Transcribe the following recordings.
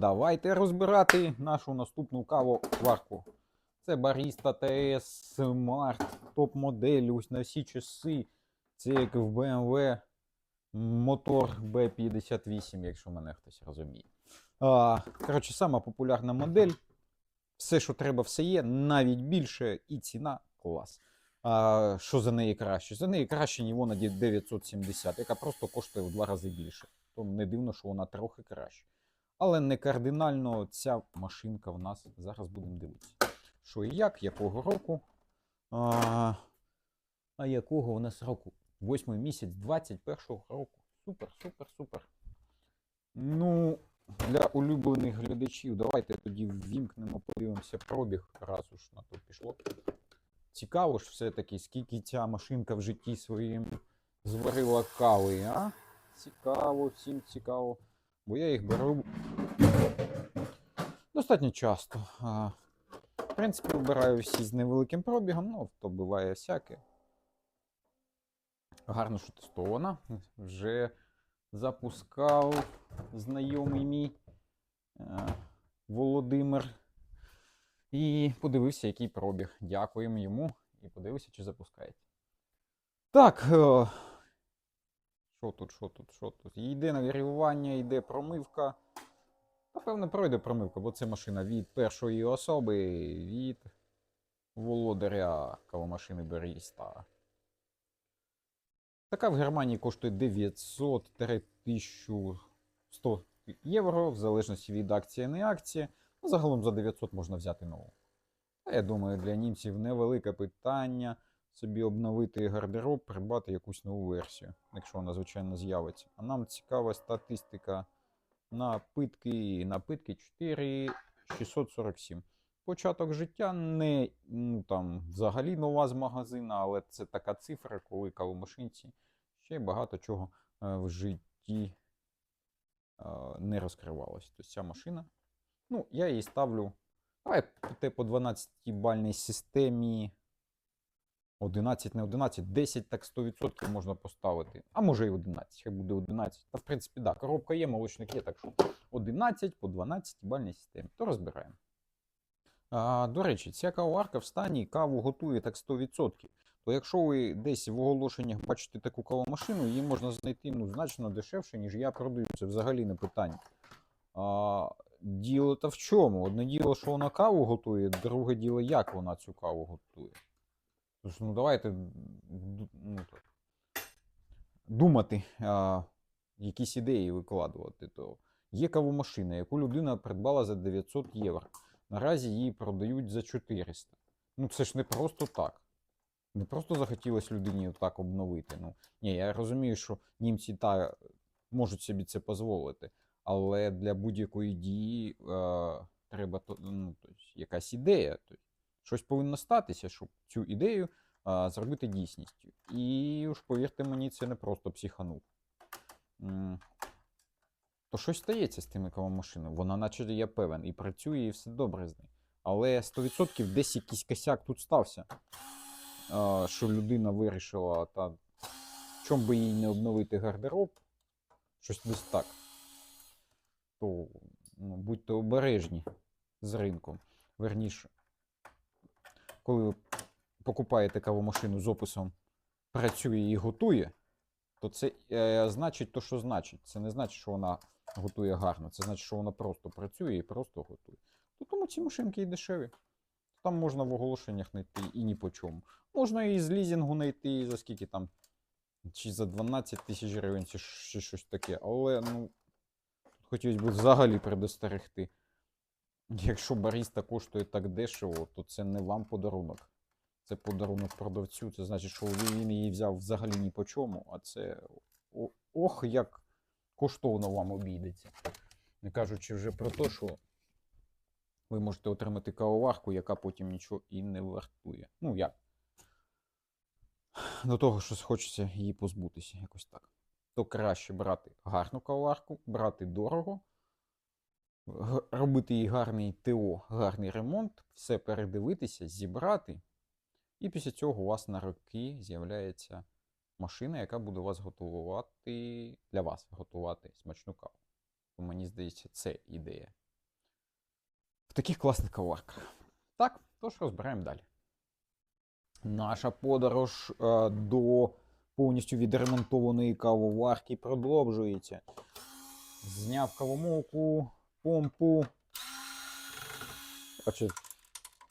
давайте розбирати нашу наступну каву варку. Це Barista TS Smart, топ-модель, ось на всі часи. Це як в BMW мотор B58, якщо мене хтось розуміє. А, коротше, сама популярна модель. Все, що треба, все є, навіть більше, і ціна клас. А, що за неї краще? За неї краще Нівона 970, яка просто коштує в два рази більше. То не дивно, що вона трохи краще. Але не кардинально ця машинка в нас зараз будемо дивитися. Що і як, якого року. А, а якого у нас року? Восьмий місяць 21-го року. Супер, супер, супер. Ну, для улюблених глядачів, давайте тоді ввімкнемо, подивимося пробіг, раз уж на то пішло. Цікаво ж все-таки, скільки ця машинка в житті своїм зварила кави, а? Цікаво, всім цікаво. Бо я їх беру достатньо часто. В принципі, вибираю всі з невеликим пробігом, ну, то буває всяке. Гарно, що тестована. Вже запускав знайомий мій е, Володимир. І подивився, який пробіг. Дякуємо йому і подивився, чи запускається. Так. Що тут, що тут, що тут? Йде нагрівання, йде промивка. Напевно, пройде промивка, бо це машина від першої особи, від володаря кавомашини Беріста. Така в Германії коштує 900-1100 євро, в залежності від акції не акції. Ну, загалом за 900 можна взяти нову. Я думаю, для німців невелике питання собі обновити гардероб, придбати якусь нову версію, якщо вона, звичайно, з'явиться. А нам цікава статистика напитки, напитки 4647. Початок життя не ну, там, взагалі нова з магазина, але це така цифра, коли кавомашинці ще багато чого е, в житті е, не розкривалось. Тобто ця машина. Ну, я її ставлю. Давай по 12-бальній системі. 11, не 11, 10, так 100% можна поставити. А може і 11, хай буде 11. Та в принципі, да, коробка є, молочник є, так що 11 по 12 бальній системі. То розбираємо. А, До речі, ця кавоварка в стані каву готує так 100%. То якщо ви десь в оголошеннях бачите таку кавомашину, її можна знайти ну, значно дешевше, ніж я продаю. Це взагалі не питання. А, Діло то в чому? Одне діло, що вона каву готує, друге діло, як вона цю каву готує. Тож, ну давайте ну, думати, а, якісь ідеї викладувати. То є кавомашина, яку людина придбала за 900 євро. Наразі її продають за 400. Ну це ж не просто так. Не просто захотілося людині так обновити. Ну, ні, я розумію, що німці та можуть собі це дозволити. Але для будь-якої дії е, треба ну, якась ідея. Щось повинно статися, щоб цю ідею е, зробити дійсністю. І уж повірте мені, це не просто психанув. То щось стається з тими кавомашинами. Вона, наче я певен, і працює, і все добре з нею. Але 100% десь якийсь косяк тут стався. е, Що людина вирішила, та чом би їй не обновити гардероб, щось десь так то ну, будьте обережні з ринком. Верніше, коли ви покупаєте кавомашину з описом працює і готує, то це е, значить то, що значить. Це не значить, що вона готує гарно. Це значить, що вона просто працює і просто готує. То тому ці машинки і дешеві. Там можна в оголошеннях знайти і ні по чому. Можна і з лізінгу знайти і за скільки там, чи за 12 тисяч гривень, чи щось таке. Але ну, хотілося б взагалі предостерегти. Якщо баріста коштує так дешево, то це не вам подарунок. Це подарунок продавцю. Це значить, що він її взяв взагалі ні по чому, а це ох, як коштовно вам обійдеться. Не кажучи вже про те, що ви можете отримати кавоварку, яка потім нічого і не вартує. Ну як? До того, що хочеться її позбутися, якось так то краще брати гарну каварку, брати дорого, робити їй гарний ТО, гарний ремонт, все передивитися, зібрати. І після цього у вас на роки з'являється машина, яка буде вас готувати для вас готувати смачну каву. Мені здається, це ідея в таких класних каварках. Так, тож розбираємо далі. Наша подорож е, до повністю відремонтованої кавоварки продовжується. Зняв кавомолку, помпу. Короче,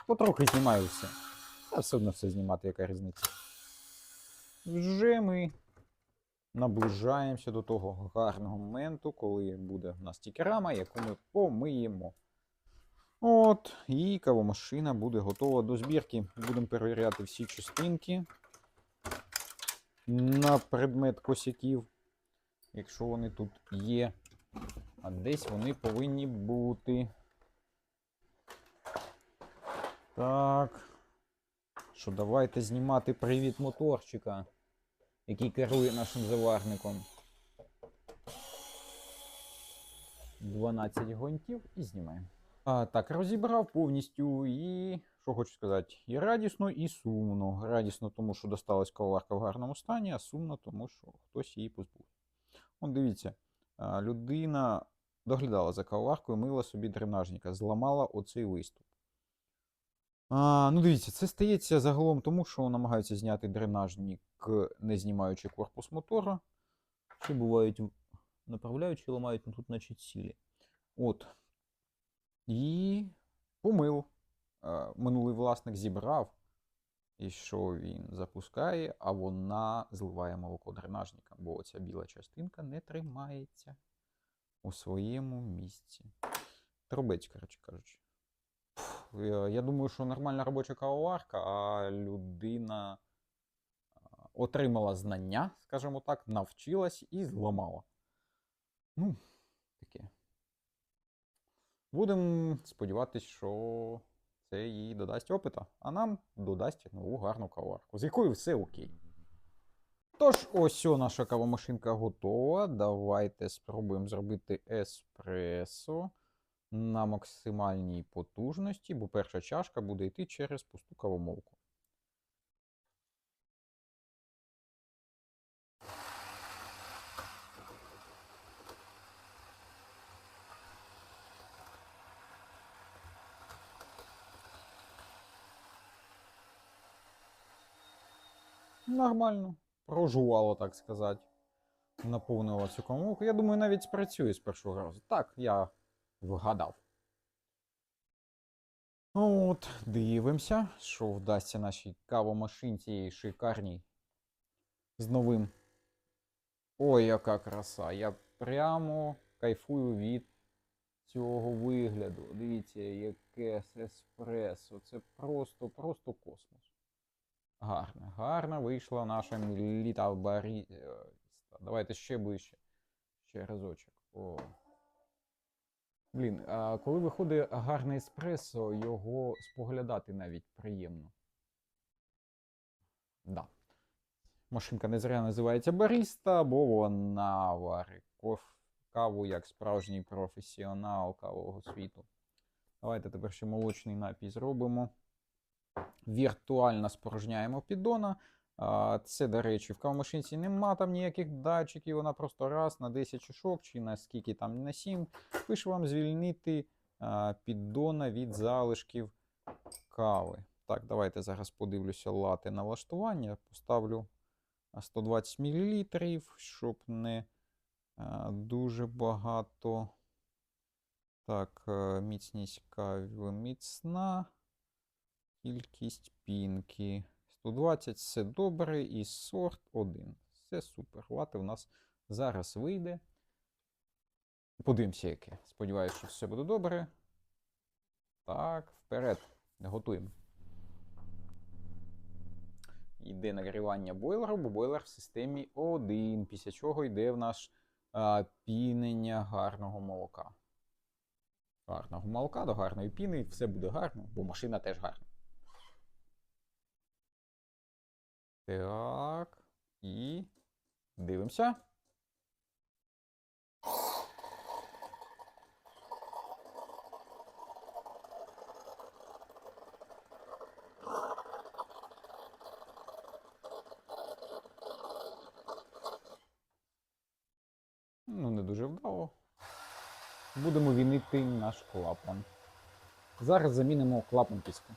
потрохи знімаю все. А все одно все знімати, яка різниця. Вже ми наближаємося до того гарного моменту, коли буде в нас тільки рама, яку ми помиємо. От, і кавомашина буде готова до збірки. Будемо перевіряти всі частинки на предмет косяків, якщо вони тут є. А десь вони повинні бути. Так. Що, давайте знімати привід моторчика, який керує нашим заварником. 12 гонтів і знімаємо. А, так, розібрав повністю і. Що хочу сказати, і радісно, і сумно. Радісно, тому що досталась коварка в гарному стані, а сумно, тому що хтось її позбув. От дивіться, людина доглядала за коваркою, мила собі дренажника, зламала оцей виступ. А, ну, дивіться, це стається загалом тому, що намагаються зняти дренажник, не знімаючи корпус мотора. Ще бувають направляючи, ламають ну, тут, значить, цілі. От. І помив. Е, Минулий власник зібрав, і що він запускає, а вона зливає молоко дренажника, бо оця біла частинка не тримається у своєму місці. Трубець, коротше кажучи. Я думаю, що нормальна робоча кавоварка, а людина отримала знання, скажімо так, навчилась і зламала. Ну, таке. Будемо сподіватися, що це їй додасть опита, а нам додасть нову гарну каварку, з якою все окей. Тож, ось о, наша кавомашинка готова. Давайте спробуємо зробити еспресо на максимальній потужності, бо перша чашка буде йти через пусту кавомолку. Нормально. Прожувало, так сказати. Наповнило цю коморку. Я думаю, навіть спрацює з першого разу. Так, я вгадав. От, дивимося, що вдасться нашій кавомашинці шикарній. З новим. Ой, яка краса! Я прямо кайфую від цього вигляду. Дивіться, яке еспресо. Це просто, просто космос. Гарна, гарна вийшла наша міліта баріста. Давайте ще ближче. Ще разочок. О. Блін, а коли виходить гарне еспресо, його споглядати навіть приємно. Да. Машинка не зря називається баріста, бо вона варить каву як справжній професіонал кавового світу. Давайте тепер ще молочний напій зробимо. Віртуально спорожняємо піддона. Це, до речі, в кавомашинці нема там ніяких датчиків, вона просто раз на 10 чашок чи на скільки там на 7. Пише вам звільнити піддона від залишків кави. Так, давайте зараз подивлюся лати налаштування. Поставлю 120 мл, щоб не дуже багато. Так, е, міцність кави міцна. Кількість пінки. 120 все добре, і сорт 1. Все супер. Лати в нас зараз вийде. Подивимося, яке. Сподіваюся, що все буде добре. Так, вперед. Готуємо. Йде нагрівання бойлеру, бо бойлер в системі 1, після чого йде в наш а, пінення гарного молока. Гарного молока до гарної піни, все буде гарно, бо машина теж гарна. Так. І дивимося. Ну, не дуже вдало. Будемо вінити наш клапан. Зараз замінимо клапан тиску.